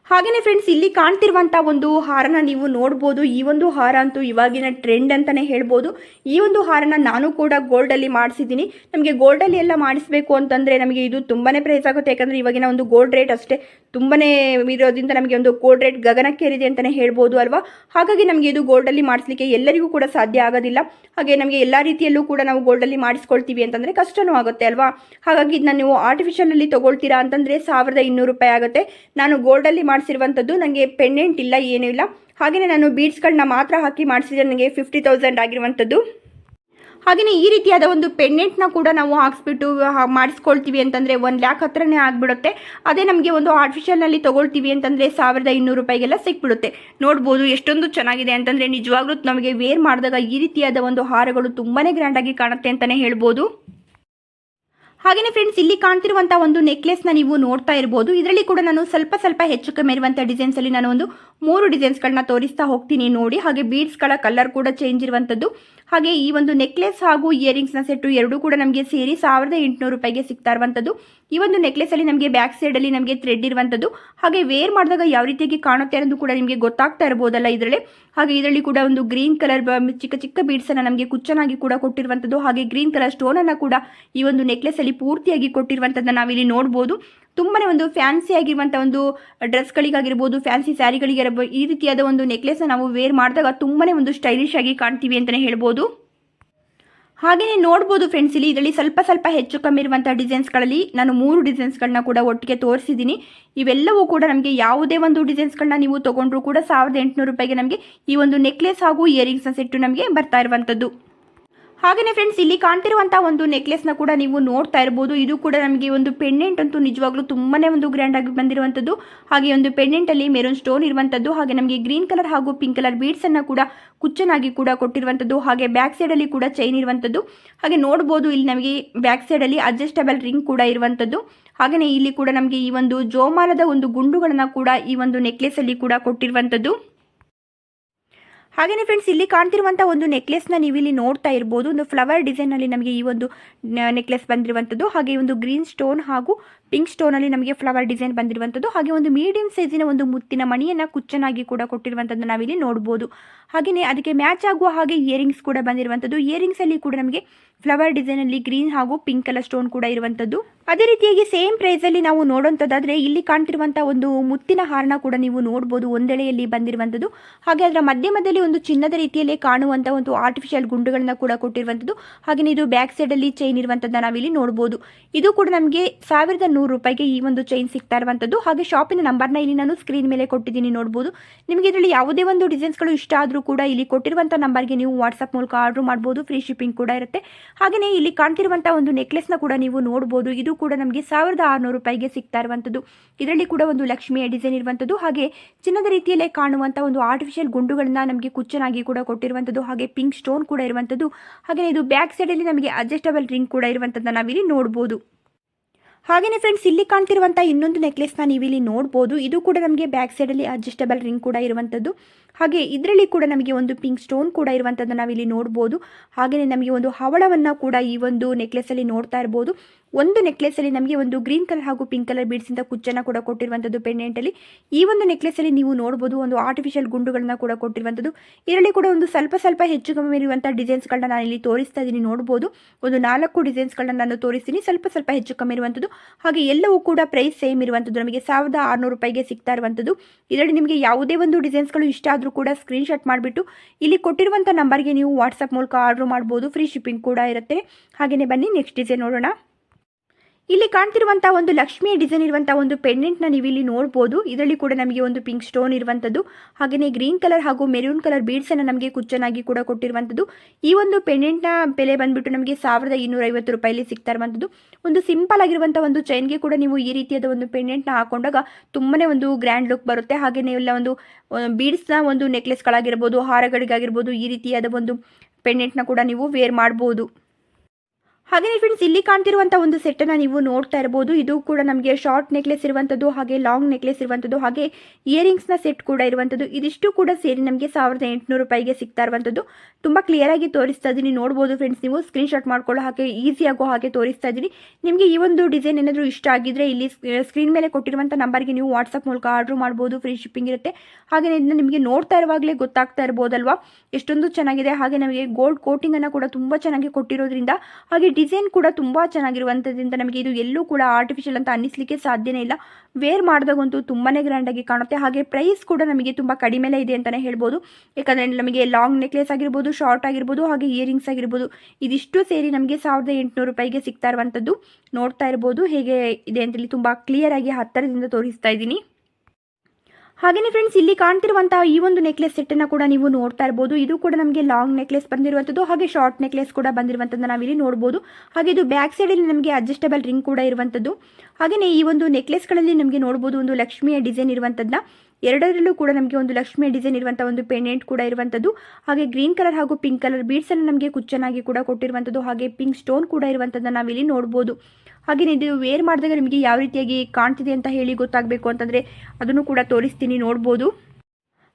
ಹಾಗೆಯೇ ಫ್ರೆಂಡ್ಸ್ ಇಲ್ಲಿ ಕಾಣ್ತಿರುವಂಥ ಒಂದು ಹಾರನ ನೀವು ನೋಡ್ಬೋದು. ಈ ಒಂದು ಹಾರ ಅಂತೂ ಇವಾಗಿನ ಟ್ರೆಂಡ್ ಅಂತಲೇ ಹೇಳ್ಬೋದು. ಈ ಒಂದು ಹಾರನ ನಾನು ಕೂಡ ಗೋಲ್ಡಲ್ಲಿ ಮಾಡಿಸಿದ್ದೀನಿ. ನಮಗೆ ಗೋಲ್ಡಲ್ಲಿ ಎಲ್ಲ ಮಾಡಿಸ್ಬೇಕು ಅಂತಂದರೆ ನಮಗೆ ಇದು ತುಂಬಾ ಪ್ರೈಸ್ ಆಗುತ್ತೆ. ಯಾಕಂದರೆ ಇವಾಗಿನ ಒಂದು ಗೋಲ್ಡ್ ರೇಟ್ ಅಷ್ಟೇ ತುಂಬಾ ಇರೋದ್ರಿಂದ ನಮಗೆ ಒಂದು ಗೋಲ್ಡ್ ರೇಟ್ ಗಗನಕ್ಕೇರಿದೆ ಅಂತಲೇ ಹೇಳ್ಬೋದು ಅಲ್ವಾ? ಹಾಗಾಗಿ ನಮಗೆ ಇದು ಗೋಲ್ಡಲ್ಲಿ ಮಾಡಿಸ್ಲಿಕ್ಕೆ ಎಲ್ಲರಿಗೂ ಕೂಡ ಸಾಧ್ಯ ಆಗೋದಿಲ್ಲ. ಹಾಗೆ ನಮಗೆ ಎಲ್ಲ ರೀತಿಯಲ್ಲೂ ಕೂಡ ನಾವು ಗೋಲ್ಡಲ್ಲಿ ಮಾಡಿಸ್ಕೊಳ್ತೀವಿ ಅಂತಂದರೆ ಕಷ್ಟನೂ ಆಗುತ್ತೆ ಅಲ್ವಾ? ಹಾಗಾಗಿ ಇದನ್ನ ನೀವು ಆರ್ಟಿಫಿಷಿಯಲಲ್ಲಿ ತೊಗೊಳ್ತೀರಾ ಅಂತಂದರೆ ಸಾವಿರದ ಇನ್ನೂರು ರೂಪಾಯಿ ಆಗುತ್ತೆ. ನಾನು ಗೋಲ್ಡಲ್ಲಿ ಮಾಡಿಸಿರುವಂಥದ್ದು. ನನಗೆ ಪೆಂಡೆಂಟ್ ಇಲ್ಲ, ಏನೂ ಇಲ್ಲ. ಹಾಗೆಯೇ ನಾನು ಬೀಡ್ಸ್ಗಳನ್ನ ಮಾತ್ರ ಹಾಕಿ ಮಾಡಿಸಿದ್ರೆ ನನಗೆ ಫಿಫ್ಟಿ ತೌಸಂಡ್ ಆಗಿರುವಂಥದ್ದು. ಹಾಗೆಯೇ ಈ ರೀತಿಯಾದ ಒಂದು ಪೆಂಡೆಂಟ್ನ ಕೂಡ ನಾವು ಹಾಕ್ಸ್ಬಿಟ್ಟು ಮಾಡಿಸ್ಕೊಳ್ತೀವಿ ಅಂತಂದರೆ ಒಂದು ಲ್ಯಾಕ್ ಹತ್ರನೇ ಆಗಿಬಿಡುತ್ತೆ. ಅದೇ ನಮಗೆ ಒಂದು ಆರ್ಟಿಫಿಷಿಯಲ್ನಲ್ಲಿ ತೊಗೊಳ್ತೀವಿ ಅಂತಂದರೆ ಸಾವಿರದ ಇನ್ನೂರು ರೂಪಾಯಿಗೆಲ್ಲ ಸಿಕ್ಬಿಡುತ್ತೆ. ನೋಡ್ಬೋದು ಎಷ್ಟೊಂದು ಚೆನ್ನಾಗಿದೆ ಅಂತಂದರೆ ನಿಜವಾಗ್ಲೂ ನಮಗೆ ವೇರ್ ಮಾಡಿದಾಗ ಈ ರೀತಿಯಾದ ಒಂದು ಹಾರಗಳು ತುಂಬಾ ಗ್ರ್ಯಾಂಡಾಗಿ ಕಾಣುತ್ತೆ ಅಂತಲೇ ಹೇಳ್ಬೋದು. ಹಾಗೆಯೇ ಫ್ರೆಂಡ್ಸ್ ಇಲ್ಲಿ ಕಾಣ್ತಿರುವಂತಹ ಒಂದು ನೆಕ್ಲೆಸ್ನ ನೀವು ನೋಡ್ತಾ ಇರಬಹುದು ಇದರಲ್ಲಿ ಕೂಡ ನಾನು ಸ್ವಲ್ಪ ಸ್ವಲ್ಪ ಹೆಚ್ಚು ಕಮ್ಮಿ ಇರುವಂತಹ ಡಿಸೈನ್ಸ್ ಅಲ್ಲಿ ನಾನು ಒಂದು ಮೂರು ಡಿಸೈನ್ಸ್ಗಳನ್ನ ತೋರಿಸ್ತಾ ಹೋಗ್ತೀನಿ ನೋಡಿ. ಹಾಗೆ ಬೀಡ್ಸ್ಗಳ ಕಲರ್ ಕೂಡ ಚೇಂಜ್ ಇರುವಂಥದ್ದು ಹಾಗೆ ಈ ಒಂದು ನೆಕ್ಲೆಸ್ ಹಾಗೂ ಇಯರಿಂಗ್ಸ್ನ ಸೆಟ್ಟು ಎರಡು ಕೂಡ ನಮಗೆ ಸೇರಿ ಸಾವಿರದ ಎಂಟುನೂರು ರೂಪಾಯಿಗೆ ಸಿಗ್ತಾ ಇರುವಂಥದ್ದು ಈ ಒಂದು ನೆಕ್ಲೆಸಲ್ಲಿ ನಮಗೆ ಬ್ಯಾಕ್ ಸೈಡಲ್ಲಿ ನಮಗೆ ಥ್ರೆಡ್ ಇರುವಂಥದ್ದು ಹಾಗೆ ವೇರ್ ಮಾಡಿದಾಗ ಯಾವ ರೀತಿಯಾಗಿ ಕಾಣುತ್ತೆ ಅನ್ನೋದು ಕೂಡ ನಿಮಗೆ ಗೊತ್ತಾಗ್ತಾ ಇರ್ಬೋದಲ್ಲ ಇದರಲ್ಲಿ. ಹಾಗೆ ಇದರಲ್ಲಿ ಕೂಡ ಒಂದು ಗ್ರೀನ್ ಕಲರ್ ಚಿಕ್ಕ ಚಿಕ್ಕ ಬೀಡ್ಸನ್ನು ನಮಗೆ ಕುಚ್ಚನಾಗಿ ಕೂಡ ಕೊಟ್ಟಿರುವಂಥದ್ದು ಹಾಗೆ ಗ್ರೀನ್ ಕಲರ್ ಸ್ಟೋನನ್ನು ಕೂಡ ಈ ಒಂದು ನೆಕ್ಲೆಸಲ್ಲಿ ಪೂರ್ತಿಯಾಗಿ ಕೊಟ್ಟಿರುವಂಥದ್ದನ್ನು ನಾವಿಲ್ಲಿ ನೋಡ್ಬೋದು. ತುಂಬಾ ಒಂದು ಫ್ಯಾನ್ಸಿ ಆಗಿರುವಂಥ ಒಂದು ಡ್ರೆಸ್ಗಳಿಗಾಗಿರ್ಬೋದು ಫ್ಯಾನ್ಸಿ ಸ್ಯಾರಿಗಳಿಗಿರಬಹುದು ಈ ರೀತಿಯಾದ ಒಂದು ನೆಕ್ಲೆಸ್ನ ನಾವು ವೇರ್ ಮಾಡಿದಾಗ ತುಂಬನೇ ಒಂದು ಸ್ಟೈಲಿಶ್ ಆಗಿ ಕಾಣ್ತೀವಿ ಅಂತಲೇ ಹೇಳ್ಬೋದು. ಹಾಗೆಯೇ ನೋಡ್ಬೋದು ಫ್ರೆಂಡ್ಸ್ ಇಲ್ಲಿ ಇದರಲ್ಲಿ ಸ್ವಲ್ಪ ಸ್ವಲ್ಪ ಹೆಚ್ಚು ಕಮ್ಮಿ ಇರುವಂಥ ಡಿಸೈನ್ಸ್ಗಳಲ್ಲಿ ನಾನು ಮೂರು ಡಿಸೈನ್ಸ್ಗಳನ್ನ ಕೂಡ ಒಟ್ಟಿಗೆ ತೋರಿಸಿದ್ದೀನಿ. ಇವೆಲ್ಲವೂ ಕೂಡ ನಮಗೆ ಯಾವುದೇ ಒಂದು ಡಿಸೈನ್ಸ್ಗಳನ್ನ ನೀವು ತೊಗೊಂಡ್ರೂ ಕೂಡ ಸಾವಿರದ ಎಂಟುನೂರು ರೂಪಾಯಿಗೆ ನಮಗೆ ಈ ಒಂದು ನೆಕ್ಲೆಸ್ ಹಾಗೂ ಇಯರಿಂಗ್ಸ್ನ ಸೆಟ್ಟು ನಮಗೆ ಬರ್ತಾ ಇರುವಂಥದ್ದು ಹಾಗೆಯೇ ಫ್ರೆಂಡ್ಸ್ ಇಲ್ಲಿ ಕಾಣ್ತಿರುವಂಥ ಒಂದು ನೆಕ್ಲೆಸ್ನ ಕೂಡ ನೀವು ನೋಡ್ತಾ ಇರಬಹುದು ಇದು ಕೂಡ ನಮಗೆ ಒಂದು ಪೆಂಡೆಂಟ್ ಅಂತೂ ನಿಜವಾಗ್ಲೂ ತುಂಬಾನೇ ಒಂದು ಗ್ರ್ಯಾಂಡ್ ಆಗಿ ಬಂದಿರುವಂತದ್ದು. ಹಾಗೆ ಒಂದು ಪೆಂಡೆಂಟಲ್ಲಿ ಮೆರೂನ್ ಸ್ಟೋನ್ ಇರುವಂತದ್ದು. ಹಾಗೆ ನಮಗೆ ಗ್ರೀನ್ ಕಲರ್ ಹಾಗೂ ಪಿಂಕ್ ಕಲರ್ ಬೀಡ್ಸ್ ಅನ್ನ ಕೂಡ ಕುಚ್ಚನಾಗಿ ಕೂಡ ಕೊಟ್ಟಿರುವಂತದ್ದು. ಹಾಗೆ ಬ್ಯಾಕ್ ಸೈಡ್ ಅಲ್ಲಿ ಕೂಡ ಚೈನ್ ಇರುವಂತದ್ದು. ಹಾಗೆ ನೋಡಬಹುದು ಇಲ್ಲಿ ನಮಗೆ ಬ್ಯಾಕ್ ಸೈಡ್ ಅಲ್ಲಿ ಅಡ್ಜಸ್ಟಬಲ್ ರಿಂಗ್ ಕೂಡ ಇರುವಂತದ್ದು. ಹಾಗೆಯೇ ಇಲ್ಲಿ ಕೂಡ ನಮಗೆ ಈ ಒಂದು ಜೋಮಾಲದ ಒಂದು ಗುಂಡುಗಳನ್ನು ಕೂಡ ಈ ಒಂದು ನೆಕ್ಲೆಸಲ್ಲಿ ಕೂಡ ಕೊಟ್ಟಿರುವಂಥದ್ದು ಹಾಗೆಯೇ ಫ್ರೆಂಡ್ಸ್ ಇಲ್ಲಿ ಕಾಣ್ತಿರುವಂಥ ಒಂದು ನೆಕ್ಲೆಸ್ನ ನೀವು ಇಲ್ಲಿ ನೋಡ್ತಾ ಇರ್ಬೋದು. ಒಂದು ಫ್ಲವರ್ ಡಿಸೈನಲ್ಲಿ ನಮಗೆ ಈ ಒಂದು ನೆಕ್ಲೆಸ್ ಬಂದಿರುವಂಥದ್ದು ಹಾಗೆ ಒಂದು ಗ್ರೀನ್ ಸ್ಟೋನ್ ಹಾಗೂ ಪಿಂಕ್ ಸ್ಟೋನಲ್ಲಿ ನಮಗೆ ಫ್ಲವರ್ ಡಿಸೈನ್ ಬಂದಿರುವಂಥದ್ದು ಹಾಗೆ ಒಂದು ಮೀಡಿಯಂ ಸೈಜಿನ ಒಂದು ಮುತ್ತಿನ ಮಣಿಯನ್ನು ಕುಚ್ಚನಾಗಿ ಕೂಡ ಕೊಟ್ಟಿರುವಂಥದ್ದು ನಾವಿಲ್ಲಿ ನೋಡ್ಬೋದು. ಹಾಗೆಯೇ ಅದಕ್ಕೆ ಮ್ಯಾಚ್ ಆಗುವ ಹಾಗೆ ಇಯರಿಂಗ್ಸ್ ಕೂಡ ಬಂದಿರುವಂಥದ್ದು ಇಯರಿಂಗ್ಸಲ್ಲಿ ಕೂಡ ನಮಗೆ ಫ್ಲವರ್ ಡಿಸೈನಲ್ಲಿ ಗ್ರೀನ್ ಹಾಗೂ ಪಿಂಕ್ ಕಲರ್ ಸ್ಟೋನ್ ಕೂಡ ಇರುವಂಥದ್ದು ಅದೇ ರೀತಿಯಾಗಿ ಸೇಮ್ ಪ್ರೈಸಲ್ಲಿ ನಾವು ನೋಡುವಂಥದ್ದಾದರೆ ಇಲ್ಲಿ ಕಾಣ್ತಿರುವಂಥ ಒಂದು ಮುತ್ತಿನ ಹಾರನ ಕೂಡ ನೀವು ನೋಡ್ಬೋದು ಒಂದೆಳೆಯಲ್ಲಿ ಬಂದಿರುವಂಥದ್ದು ಹಾಗೆ ಅದರ ಮಧ್ಯ ಮಧ್ಯದಲ್ಲಿ ಒಂದು ಚಿನ್ನದ ರೀತಿಯಲ್ಲಿ ಕಾಣುವಂಥ ಒಂದು ಆರ್ಟಿಫಿಷಿಯಲ್ ಗುಂಡುಗಳನ್ನ ಕೂಡ ಕೊಟ್ಟಿರುವಂಥದ್ದು ಹಾಗೆಯೇ ಇದು ಬ್ಯಾಕ್ ಸೈಡಲ್ಲಿ ಚೈನ್ ಇರುವಂಥದ್ದನ್ನ ನಾವಿಲ್ಲಿ ನೋಡ್ಬೋದು. ಇದು ಕೂಡ ನಮಗೆ ಸಾವಿರದ ನೂರು ರೂಪಾಯಿಗೆ ಈ ಒಂದು ಚೈನ್ ಸಿಗ್ತಾ ಇರುವಂಥದ್ದು ಹಾಗೆ ಶಾಪಿನ ನಂಬರ್ನ ಇಲ್ಲಿ ನಾನು ಸ್ಕ್ರೀನ್ ಮೇಲೆ ಕೊಟ್ಟಿದ್ದೀನಿ, ನೋಡ್ಬೋದು. ನಿಮಗೆ ಇದರಲ್ಲಿ ಯಾವುದೇ ಒಂದು ಡಿಸೈನ್ಸ್ಗಳು ಇಷ್ಟ ಆದರೂ ಕೂಡ ಇಲ್ಲಿ ಕೊಟ್ಟಿರುವಂಥ ನಂಬರ್ಗೆ ನೀವು ವಾಟ್ಸಪ್ ಮೂಲಕ ಆರ್ಡರ್ ಮಾಡ್ಬೋದು. ಫ್ರೀ ಶಿಪ್ಪಿಂಗ್ ಕೂಡ ಇರುತ್ತೆ. ಹಾಗೆಯೇ ಇಲ್ಲಿ ಕಾಣ್ತಿರುವಂಥ ಒಂದು ನೆಕ್ಲೆಸ್ನ ಕೂಡ ನೀವು ನೋಡ್ಬೋದು. ಇದು ಕೂಡ ನಮಗೆ ಸಾವಿರದ ಆರುನೂರು ರೂಪಾಯಿಗೆ ಸಿಗ್ತಾ ಇರುವಂಥದ್ದು ಇದರಲ್ಲಿ ಕೂಡ ಒಂದು ಲಕ್ಷ್ಮಿಯ ಡಿಸೈನ್ ಇರುವಂಥದ್ದು ಹಾಗೆ ಚಿನ್ನದ ರೀತಿಯಲ್ಲೇ ಕಾಣುವಂಥ ಒಂದು ಆರ್ಟಿಫಿಷಿಯಲ್ ಗುಂಡುಗಳನ್ನ ನಮಗೆ ಕುಚ್ಚನಾಗಿ ಕೂಡ ಕೊಟ್ಟಿರುವಂಥದ್ದು ಹಾಗೆ ಪಿಂಕ್ ಸ್ಟೋನ್ ಕೂಡ ಇರುವಂಥದ್ದು ಹಾಗೆ ಇದು ಬ್ಯಾಕ್ ಸೈಡಲ್ಲಿ ನಮಗೆ ಅಡ್ಜಸ್ಟಬಲ್ ರಿಂಗ್ ಕೂಡ ಇರುವಂಥದ್ದನ್ನ ನಾವಿಲ್ಲಿ ನೋಡ್ಬೋದು. ಹಾಗೆಯೇ ಫ್ರೆಂಡ್ಸ್ ಇಲ್ಲಿ ಕಾಣ್ತಿರುವಂಥ ಇನ್ನೊಂದು ನೆಕ್ಲೆಸ್ನ ನೀವು ಇಲ್ಲಿ ನೋಡ್ಬೋದು. ಇದು ಕೂಡ ನಮಗೆ ಬ್ಯಾಕ್ ಸೈಡಲ್ಲಿ ಅಡ್ಜಸ್ಟಬಲ್ ರಿಂಗ್ ಕೂಡ ಇರುವಂಥದ್ದು ಹಾಗೆ ಇದರಲ್ಲಿ ಕೂಡ ನಮಗೆ ಒಂದು ಪಿಂಕ್ ಸ್ಟೋನ್ ಕೂಡ ಇರುವಂಥದ್ದು ನಾವಿಲ್ಲಿ ನೋಡ್ಬೋದು. ಹಾಗೆಯೇ ನಮಗೆ ಒಂದು ಹವಳವನ್ನು ಕೂಡ ಈ ಒಂದು ನೆಕ್ಲೆಸಲ್ಲಿ ನೋಡ್ತಾ ಇರ್ಬೋದು. ಒಂದು ನೆಕ್ಲೆಸಲ್ಲಿ ನಮಗೆ ಒಂದು ಗ್ರೀನ್ ಕಲರ್ ಹಾಗೂ ಪಿಂಕ್ ಕಲರ್ ಬೀಡ್ಸಿಂದ ಕುಚ್ಚನ್ನು ಕೂಡ ಕೊಟ್ಟಿರುವಂಥದ್ದು ಪೆಂಡೆಂಟಲ್ಲಿ ಈ ಒಂದು ನೆಕ್ಲೆಸಲ್ಲಿ ನೀವು ನೋಡ್ಬೋದು ಒಂದು ಆರ್ಟಿಫಿಷಿಯಲ್ ಗುಂಡುಗಳನ್ನ ಕೂಡ ಕೊಟ್ಟಿರುವಂಥದ್ದು ಇದರಲ್ಲಿ ಕೂಡ ಒಂದು ಸ್ವಲ್ಪ ಸ್ವಲ್ಪ ಹೆಚ್ಚು ಕಮ್ಮಿ ಇರುವಂಥ ಡಿಸೈನ್ಸ್ಗಳನ್ನ ನಾನು ಇಲ್ಲಿ ತೋರಿಸ್ತಾ ಇದ್ದೀನಿ ನೋಡ್ಬೋದು. ಒಂದು ನಾಲ್ಕು ಡಿಸೈನ್ಸ್ಗಳನ್ನ ನಾನು ತೋರಿಸ್ತೀನಿ, ಸ್ವಲ್ಪ ಸ್ವಲ್ಪ ಹೆಚ್ಚು ಕಮ್ಮಿ ಇರುವಂಥದ್ದು ಹಾಗೆ ಎಲ್ಲವೂ ಕೂಡ ಪ್ರೈಸ್ ಸೇಮ್ ಇರುವಂಥದ್ದು ನಮಗೆ ಸಾವಿರದ ಆರುನೂರು ರೂಪಾಯಿಗೆ ಸಿಗ್ತಾ ಇರುವಂಥದ್ದು ಇದರಲ್ಲಿ ನಿಮಗೆ ಯಾವುದೇ ಒಂದು ಡಿಸೈನ್ಸ್ಗಳು ಇಷ್ಟ ಆದರೂ ಕೂಡ ಸ್ಕ್ರೀನ್ಶಾಟ್ ಮಾಡಿಬಿಟ್ಟು ಇಲ್ಲಿ ಕೊಟ್ಟಿರುವಂಥ ನಂಬರ್ಗೆ ನೀವು ವಾಟ್ಸಪ್ ಮೂಲಕ ಆರ್ಡ್ರ್ ಮಾಡ್ಬೋದು. ಫ್ರೀ ಶಿಪ್ಪಿಂಗ್ ಕೂಡ ಇರುತ್ತೆ. ಹಾಗೆಯೇ ಬನ್ನಿ ನೆಕ್ಸ್ಟ್ ಡಿಸೈನ್ ನೋಡೋಣ. ಇಲ್ಲಿ ಕಾಣ್ತಿರುವಂತಹ ಒಂದು ಲಕ್ಷ್ಮಿಯ ಡಿಸೈನ್ ಇರುವಂತಹ ಒಂದು ಪೆಂಡೆಂಟ್ನ ನೀವು ಇಲ್ಲಿ ನೋಡಬಹುದು ಇದರಲ್ಲಿ ಕೂಡ ನಮಗೆ ಒಂದು ಪಿಂಕ್ ಸ್ಟೋನ್ ಇರುವಂತದ್ದು ಹಾಗೆಯೇ ಗ್ರೀನ್ ಕಲರ್ ಹಾಗೂ ಮೆರೂನ್ ಕಲರ್ ಬೀಡ್ಸ್ ಅನ್ನ ನಮಗೆ ಕುಚ್ಚನಾಗಿ ಕೂಡ ಕೊಟ್ಟಿರುವಂತದ್ದು. ಈ ಒಂದು ಪೆಂಡೆಂಟ್ನ ಬೆಲೆ ಬಂದ್ಬಿಟ್ಟು ನಮಗೆ ಸಾವಿರದ ಇನ್ನೂರೈವತ್ತು ರೂಪಾಯಿಲಿ ಸಿಗ್ತಾ ಇರುವಂತದ್ದು. ಒಂದು ಸಿಂಪಲ್ ಆಗಿರುವಂತಹ ಒಂದು ಚೈನ್ಗೆ ಕೂಡ ನೀವು ಈ ರೀತಿಯಾದ ಒಂದು ಪೆಂಡೆಂಟ್ನ ಹಾಕೊಂಡಾಗ ತುಂಬಾನೇ ಒಂದು ಗ್ರ್ಯಾಂಡ್ ಲುಕ್ ಬರುತ್ತೆ. ಹಾಗೆಯೇ ಎಲ್ಲ ಒಂದು ಬೀಡ್ಸ್ನ ಒಂದು ನೆಕ್ಲೆಸ್ಗಳಾಗಿರ್ಬೋದು ಹಾರಗಳಿಗಾಗಿರ್ಬೋದು ಈ ರೀತಿಯಾದ ಒಂದು ಪೆಂಡೆಂಟ್ನ ಕೂಡ ನೀವು ವೇರ್ ಮಾಡ್ಬೋದು. ಹಾಗೆಯೇ ಫ್ರೆಂಡ್ಸ್ ಇಲ್ಲಿ ಕಾಣ್ತಿರುವಂಥ ಒಂದು ಸೆಟ್ ಅನ್ನ ನೀವು ನೋಡ್ತಾ ಇರಬಹುದು ಇದು ಕೂಡ ನಮಗೆ ಶಾರ್ಟ್ ನೆಕ್ಲೆಸ್ ಇರುವಂಥದ್ದು ಹಾಗೆ ಲಾಂಗ್ ನೆಕ್ಲೆಸ್ ಇರುವಂಥದ್ದು ಹಾಗೆ ಇಯರಿಂಗ್ಸ್ನ ಸೆಟ್ ಕೂಡ ಇರುವಂಥದ್ದು ಇದಿಷ್ಟು ಕೂಡ ಸೇರಿ ನಮಗೆ ಸಾವಿರದ ಎಂಟುನೂರು ರೂಪಾಯಿಗೆ ಸಿಗ್ತಾ ಇರುವಂಥದ್ದು ಕ್ಲಿಯರ್ ಆಗಿ ತೋರಿಸ್ತಾ ಇದೀನಿ ನೋಡಬಹುದು ಫ್ರೆಂಡ್ಸ್ ನೀವು ಸ್ಕ್ರೀನ್ ಶಾಟ್ ಮಾಡ್ಕೊಳ್ಳೋ ಹಾಗೆ ಈಸಿ ಆಗೋ ಹಾಗೆ ತೋರಿಸ್ತಾ ಇದೀನಿ ನಿಮಗೆ ಈ ಒಂದು ಡಿಸೈನ್ ಏನಾದರೂ ಇಷ್ಟ ಆಗಿದ್ರೆ ಇಲ್ಲಿ ಸ್ಕ್ರೀನ್ ಮೇಲೆ ಕೊಟ್ಟಿರುವಂಥ ನಂಬರ್ಗೆ ನೀವು ವಾಟ್ಸಪ್ ಮೂಲಕ ಆರ್ಡರ್ ಮಾಡಬಹುದು ಫ್ರೀ ಶಿಪ್ಪಿಂಗ್ ಇರುತ್ತೆ. ಹಾಗೆ ಇದನ್ನ ನಿಮಗೆ ನೋಡ್ತಾ ಇರುವಾಗಲೇ ಗೊತ್ತಾಗ್ತಾ ಇರ್ಬೋದಲ್ವಾ? ಎಷ್ಟೊಂದು ಚೆನ್ನಾಗಿದೆ. ಹಾಗೆ ನಮಗೆ ಗೋಲ್ಡ್ ಕೋಟಿಂಗ್ ಅನ್ನ ಕೂಡ ತುಂಬಾ ಚೆನ್ನಾಗಿ ಕೊಟ್ಟಿರೋದ್ರಿಂದ ಹಾಗೆ ಡಿಸೈನ್ ಕೂಡ ತುಂಬ ಚೆನ್ನಾಗಿರುವಂಥದ್ದಿಂದ ನಮಗೆ ಇದು ಎಲ್ಲೂ ಕೂಡ ಆರ್ಟಿಫಿಷಿಯಲ್ ಅಂತ ಅನ್ನಿಸ್ಲಿಕ್ಕೆ ಸಾಧ್ಯನೇ ಇಲ್ಲ. ವೇರ್ ಮಾಡಿದಾಗಂತೂ ತುಂಬಾ ಗ್ರ್ಯಾಂಡಾಗಿ ಕಾಣುತ್ತೆ. ಹಾಗೆ ಪ್ರೈಸ್ ಕೂಡ ನಮಗೆ ತುಂಬ ಕಡಿಮೆಲೇ ಇದೆ ಅಂತಲೇ ಹೇಳ್ಬೋದು. ಯಾಕಂದರೆ ನಮಗೆ ಲಾಂಗ್ ನೆಕ್ಲೆಸ್ ಆಗಿರ್ಬೋದು ಶಾರ್ಟ್ ಆಗಿರ್ಬೋದು, ಹಾಗೆ ಇಯರಿಂಗ್ಸ್ ಆಗಿರ್ಬೋದು, ಇದಿಷ್ಟು ಸೇರಿ ನಮಗೆ ಸಾವಿರದ ಎಂಟುನೂರು ರೂಪಾಯಿಗೆ ಸಿಗ್ತಾ ಇರುವಂಥದ್ದು ನೋಡ್ತಾ ಇರ್ಬೋದು. ಹೇಗೆ ಇದೆ ಅಂತೇಳಿ ತುಂಬ ಕ್ಲಿಯರಾಗಿ ಹತ್ತಿರದಿಂದ ತೋರಿಸ್ತಾ ಇದ್ದೀನಿ. ಹಾಗೆಯೇ ಫ್ರೆಂಡ್ಸ್ ಇಲ್ಲಿ ಕಾಣ್ತಿರುವಂತಹ ಈ ಒಂದು ನೆಕ್ಲೆಸ್ ಸೆಟ್ಟನ್ನು ಕೂಡ ನೀವು ನೋಡ್ತಾ ಇರಬಹುದು ಇದು ಕೂಡ ನಮಗೆ ಲಾಂಗ್ ನೆಕ್ಲೆಸ್ ಬಂದಿರುವಂಥದ್ದು ಹಾಗೆ ಶಾರ್ಟ್ ನೆಕ್ಲೆಸ್ ಕೂಡ ಬಂದಿರುವಂಥದ್ದು ನಾವಿಲ್ಲಿ ನೋಡಬಹುದು ಹಾಗೆ ಇದು ಬ್ಯಾಕ್ ಸೈಡಲ್ಲಿ ನಮಗೆ ಅಡ್ಜಸ್ಟಬಲ್ ರಿಂಗ್ ಕೂಡ ಇರುವಂಥದ್ದು ಹಾಗೆಯೇ ಈ ಒಂದು ನೆಕ್ಲೆಸ್ಗಳಲ್ಲಿ ನಮಗೆ ನೋಡಬಹುದು ಒಂದು ಲಕ್ಷ್ಮಿಯ ಡಿಸೈನ್ ಇರುವಂಥದ್ದನ್ನ ಎರಡರಲ್ಲೂ ಕೂಡ ನಮಗೆ ಒಂದು ಲಕ್ಷ್ಮಿಯ ಡಿಸೈನ್ ಇರುವಂಥ ಒಂದು ಪೆಂಡೆಂಟ್ ಕೂಡ ಇರುವಂಥದ್ದು ಹಾಗೆ ಗ್ರೀನ್ ಕಲರ್ ಹಾಗೂ ಪಿಂಕ್ ಕಲರ್ ಬೀಡ್ಸನ್ನು ನಮಗೆ ಕುಚ್ಚನಾಗಿ ಕೂಡ ಕೊಟ್ಟಿರುವಂಥದ್ದು ಹಾಗೆ ಪಿಂಕ್ ಸ್ಟೋನ್ ಕೂಡ ಇರುವಂಥದ್ದನ್ನು ನಾವಿಲ್ಲಿ ನೋಡ್ಬೋದು. ಹಾಗೆ ಇದು ವೇರ್ ಮಾಡಿದಾಗ ನಿಮಗೆ ಯಾವ ರೀತಿಯಾಗಿ ಕಾಣ್ತಿದೆ ಅಂತ ಹೇಳಿ ಗೊತ್ತಾಗಬೇಕು ಅಂತಂದರೆ ಅದನ್ನು ಕೂಡ ತೋರಿಸ್ತೀನಿ, ನೋಡ್ಬೋದು.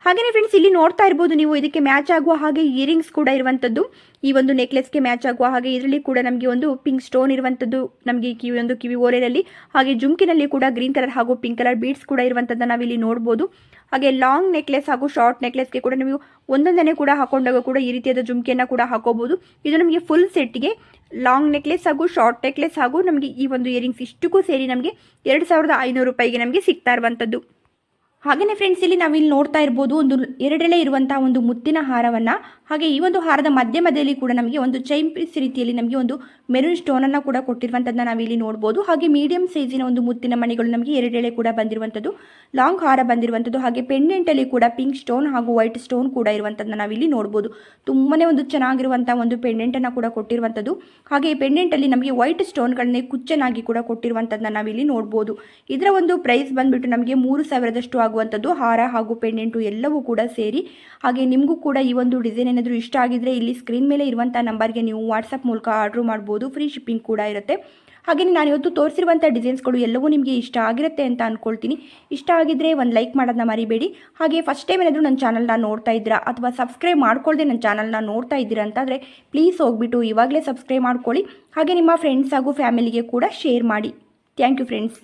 ಹಾಗೆಯೇ ಫ್ರೆಂಡ್ಸ್ ಇಲ್ಲಿ ನೋಡ್ತಾ ಇರ್ಬೋದು ನೀವು ಇದಕ್ಕೆ ಮ್ಯಾಚ್ ಆಗುವ ಹಾಗೆ ಇಯರಿಂಗ್ಸ್ ಕೂಡ ಇರುವಂಥದ್ದು ಈ ಒಂದು ನೆಕ್ಲೆಸ್ಗೆ ಮ್ಯಾಚ್ ಆಗುವ ಹಾಗೆ ಇದರಲ್ಲಿ ಕೂಡ ನಮಗೆ ಒಂದು ಪಿಂಕ್ ಸ್ಟೋನ್ ಇರುವಂಥದ್ದು ನಮಗೆ ಕಿವಿ, ಒಂದು ಕಿವಿ ಓರೆಯಲ್ಲಿ. ಹಾಗೆ ಜುಮ್ಕಿನಲ್ಲಿ ಕೂಡ ಗ್ರೀನ್ ಕಲರ್ ಹಾಗೂ ಪಿಂಕ್ ಕಲರ್ ಬೀಡ್ಸ್ ಕೂಡ ಇರುವಂಥದ್ದನ್ನು ನಾವಿಲ್ಲಿ ನೋಡ್ಬೋದು. ಹಾಗೆ ಲಾಂಗ್ ನೆಕ್ಲೆಸ್ ಹಾಗೂ ಶಾರ್ಟ್ ನೆಕ್ಲೆಸ್ಗೆ ಕೂಡ ನೀವು ಒಂದೊಂದನೇ ಕೂಡ ಹಾಕೊಂಡಾಗ ಕೂಡ ಈ ರೀತಿಯಾದ ಜುಮ್ಕಿಯನ್ನು ಕೂಡ ಹಾಕೋಬಹುದು ಇದು ನಮಗೆ ಫುಲ್ ಸೆಟ್ಗೆ ಲಾಂಗ್ ನೆಕ್ಲೆಸ್ ಹಾಗೂ ಶಾರ್ಟ್ ನೆಕ್ಲೆಸ್ ಹಾಗೂ ನಮಗೆ ಈ ಒಂದು ಇಯರಿಂಗ್ಸ್ ಇಷ್ಟಕ್ಕೂ ಸೇರಿ ನಮಗೆ ಎರಡು ಸಾವಿರದ ಐನೂರು ರೂಪಾಯಿಗೆ ನಮಗೆ ಸಿಗ್ತಾ ಇರುವಂಥದ್ದು ಹಾಗೆಯೇ ಫ್ರೆಂಡ್ಸ್ ಇಲ್ಲಿ ನಾವಿಲ್ಲಿ ನೋಡ್ತಾ ಇರ್ಬೋದು ಒಂದು ಎರಡೆಳೆ ಇರುವಂತಹ ಒಂದು ಮುತ್ತಿನ ಹಾರವನ್ನು ಹಾಗೆ ಈ ಒಂದು ಹಾರದ ಮಧ್ಯ ಮಧ್ಯದಲ್ಲಿ ಕೂಡ ನಮಗೆ ಒಂದು ಚೈನ್ ಪೀಸ್ ರೀತಿಯಲ್ಲಿ ನಮಗೆ ಒಂದು ಮೆರೂನ್ ಸ್ಟೋನನ್ನು ಕೂಡ ಕೊಟ್ಟಿರುವಂಥದ್ದನ್ನ ನಾವಿಲ್ಲಿ ನೋಡ್ಬೋದು. ಹಾಗೆ ಮೀಡಿಯಂ ಸೈಜಿನ ಒಂದು ಮುತ್ತಿನ ಮಣಿಗಳು ನಮಗೆ ಎರಡೆಳೆ ಕೂಡ ಬಂದಿರುವಂಥದ್ದು ಲಾಂಗ್ ಹಾರ ಬಂದಿರುವಂಥದ್ದು ಹಾಗೆ ಪೆಂಡೆಂಟಲ್ಲಿ ಕೂಡ ಪಿಂಕ್ ಸ್ಟೋನ್ ಹಾಗೂ ವೈಟ್ ಸ್ಟೋನ್ ಕೂಡ ಇರುವಂಥದ್ದನ್ನ ನಾವಿಲ್ಲಿ ನೋಡ್ಬೋದು. ತುಂಬಾ ಒಂದು ಚೆನ್ನಾಗಿರುವಂಥ ಒಂದು ಪೆಂಡೆಂಟನ್ನು ಕೂಡ ಕೊಟ್ಟಿರುವಂಥದ್ದು ಹಾಗೆ ಈ ಪೆಂಡೆಂಟಲ್ಲಿ ನಮಗೆ ವೈಟ್ ಸ್ಟೋನ್ಗಳನ್ನೇ ಕುಚ್ಚನಾಗಿ ಕೂಡ ಕೊಟ್ಟಿರುವಂಥದ್ದನ್ನ ನಾವಿಲ್ಲಿ ನೋಡ್ಬೋದು. ಇದರ ಒಂದು ಪ್ರೈಸ್ ಬಂದುಬಿಟ್ಟು ನಮಗೆ ಮೂರು ಸಾವಿರದಷ್ಟು ಆಗುವಂಥದ್ದು ಹಾರ ಹಾಗೂ ಪೆಂಡೆಂಟು ಎಲ್ಲವೂ ಕೂಡ ಸೇರಿ, ಹಾಗೆ ನಿಮಗೂ ಕೂಡ ಈ ಒಂದು ಡಿಸೈನ್ ಏನಾದರೂ ಇಷ್ಟ ಆಗಿದ್ರೆ ಇಲ್ಲಿ ಸ್ಕ್ರೀನ್ ಮೇಲೆ ಇರುವಂಥ ನಂಬರ್ಗೆ ನೀವು ವಾಟ್ಸಪ್ ಮೂಲಕ ಆರ್ಡ್ರ್ ಮಾಡ್ಬೋದು. ಫ್ರೀ ಶಿಪ್ಪಿಂಗ್ ಕೂಡ ಇರುತ್ತೆ. ಹಾಗೆಯೇ ನಾನು ಇವತ್ತು ತೋರಿಸಿರುವಂಥ ಡಿಸೈನ್ಸ್ಗಳು ಎಲ್ಲವೂ ನಿಮಗೆ ಇಷ್ಟ ಆಗಿರುತ್ತೆ ಅಂತ ಅಂದ್ಕೊಳ್ತೀನಿ ಇಷ್ಟ ಆಗಿದ್ದರೆ ಒಂದು ಲೈಕ್ ಮಾಡೋದನ್ನ ಮರಿಬೇಡಿ. ಹಾಗೆ ಫಸ್ಟ್ ಟೈಮ್ ಏನಾದರೂ ನನ್ನ ಚಾನಲ್ನ ನೋಡ್ತಾ ಇದ್ದೀರಾ ಅಥವಾ ಸಬ್ಸ್ಕ್ರೈಬ್ ಮಾಡ್ಕೊಳ್ಳದೆ ನನ್ನ ಚಾನಲ್ನ ನೋಡ್ತಾ ಇದ್ದೀರಾ ಅಂತಂದರೆ ಪ್ಲೀಸ್ ಹೋಗ್ಬಿಟ್ಟು ಇವಾಗಲೇ ಸಬ್ಸ್ಕ್ರೈಬ್ ಮಾಡ್ಕೊಳ್ಳಿ. ಹಾಗೆ ನಿಮ್ಮ ಫ್ರೆಂಡ್ಸ್ ಹಾಗೂ ಫ್ಯಾಮಿಲಿಗೆ ಕೂಡ ಶೇರ್ ಮಾಡಿ. Thank you friends